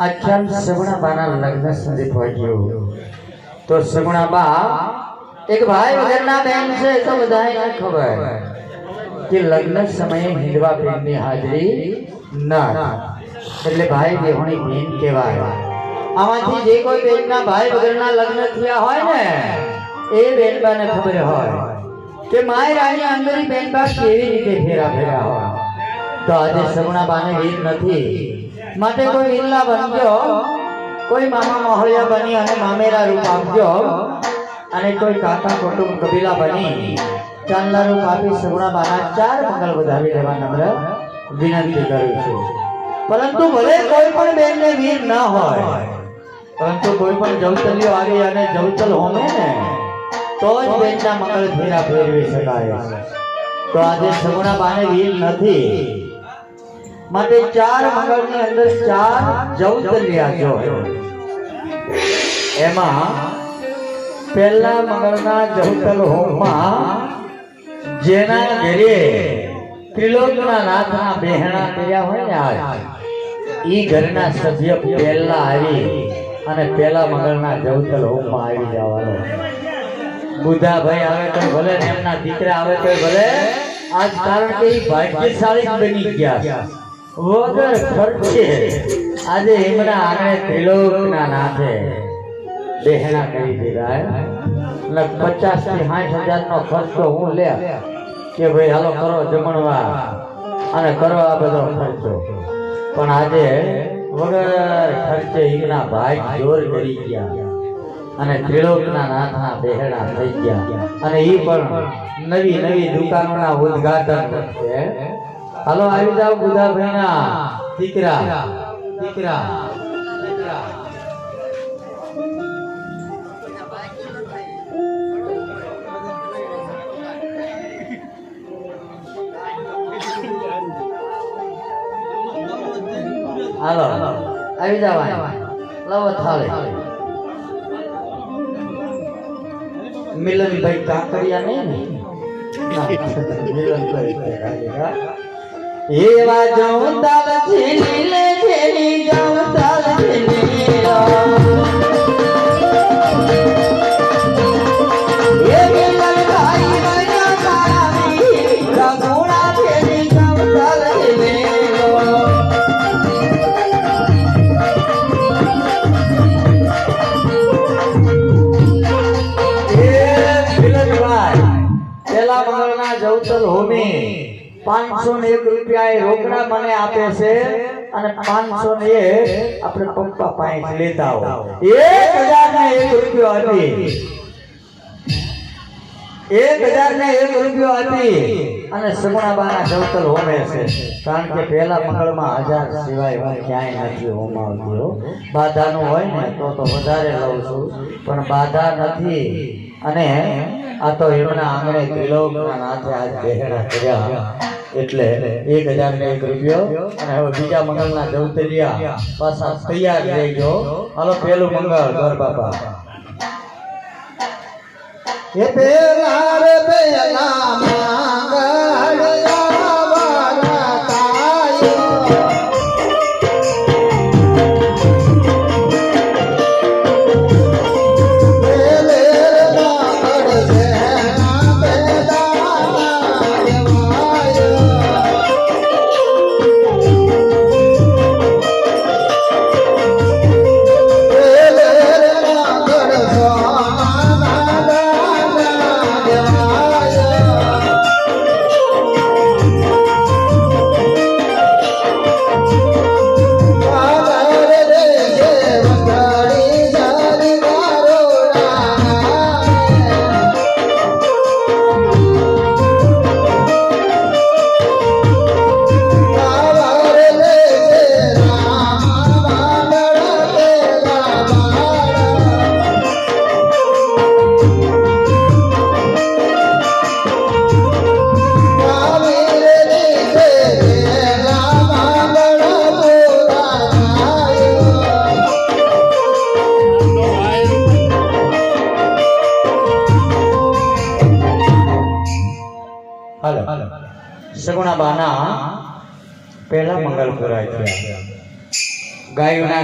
આ સગુણાબાના લગ્ન સુધી પહોંચ્યો તો સગુણાબા એક ભાઈ વગરના બેન છે તો બધાને ખબર કે લગ્ન સમયે હિંડવા બેનની હાજરી ન એટલે ભાઈ બેહોણી બેન કહેવાય. આમાંથી જે કોઈ બેનના ભાઈ વગરના લગ્ન થયા હોય ને, એ બેનબાને ખબર હોય કે માય રાણી અંદરી બેનબા કેવી રીતે ફેરા ફેરા હોય. તો આજે સગુણાબાને વીર નથી માટે કોઈ વીરલા બનજો, કોઈ મામા મહોળિયા બની અને મામેરા રૂપ આપજો. અને કોઈ કાકા કુટુંબ કબીલા બની ચાંદલા રૂપ આપી સગુણાબાના ચાર મંગલ વધાવી લેવા નમ્ર વિનંતી કરું છું. પરંતુ ભલે કોઈ પણ બેનને વીર ન હોય, પરંતુ કોઈ પણ જવતલીઓ આવી અને જવતલ હોમે ને, તો જ બેનના મંગળ ફેરા ફેરવી શકાય. તો આજે સગુણાબાને વીર નથી. માટે ચાર મંગળની અંદર ચાર જવતલિયા જો એમાં પહેલા મંગળના જૌતલ હોમમાં જેના ઘરે ત્રિલોકના નાથના બહેણા કર્યા હોય ને આજ, ઈ ઘરના સભ્ય પહેલા આવી અને પહેલા મંગળના જૌતલ હોમમાં આવી જવાનો. બુધાભાઈ આવે તો ભલે ને એમના દીકરા આવે તો ભલે. આજ કારણ કે ઈ ભાગ્યશાળી બની ગયા. વગર ખર્ચે આજે એમના આંગણે ત્રિલોકના નાથે બહેણા કરી દીધા એટલે પચાસથી સાઠ હજાર નો ખર્ચો હું લે. કે ભાઈ, હાલો, કરો જમણવા અને કરો આ બધો ખર્ચો. પણ આજે વગર ખર્ચે એમના ભાઈ જોર કરી ગયા. અને ત્રિલોકના નાથના બહેણા થઈ ગયા. અને એ પણ નવી નવી દુકાનોના ઉદઘાટન છે હાલો આવી જાવ બુધાભાઈના દીકરા. દીકરા દીકરા હાલો આવી જાવ લવો થાળી. મિલનભાઈ કાંકરિયા નહીં ને? ના, મિલનભાઈ. એવા જવતાલ ઝીલી લે ઝીલી જવતાલ ઝીલી લો. એ મિલનભાઈ બન્યા કાળી, રઘુણા ઝીલી જવતાલ ઝીલી લો. પેલા મંગળના જવતલ હોમી પાંચસો ને એક રૂપિયા એ રોકડા મને આપે છે અને પાંચસો ને એક આપણે પપ્પા પાસે લેતા હોય એક હજાર ને એક રૂપિયો હતી. એક હજાર ને એક રૂપિયો હતી અને સગુણાબાના જવતલ હોમે છે. કારણ કે પહેલા મંગળમાં હજાર સિવાય ક્યાંય નથી હોમાવતી હો. બાધાનું હોય ને તો તો વધારે લઉં છું. પણ બાધા નથી. અને આ તો એમના આંગણે ત્રિલોકના નાથે આજ બહેણા કર્યા. એટલે એક હજાર ને એક રૂપિયો અને હવે બીજા મંગળના જવતલિયા પાછા તૈયાર રહેજો હાલો પેલું મંગળ ઘર બાપા. એ પેલા સગુણાબાના પહેલા મંગલ પૂરા થયા. ગાયોના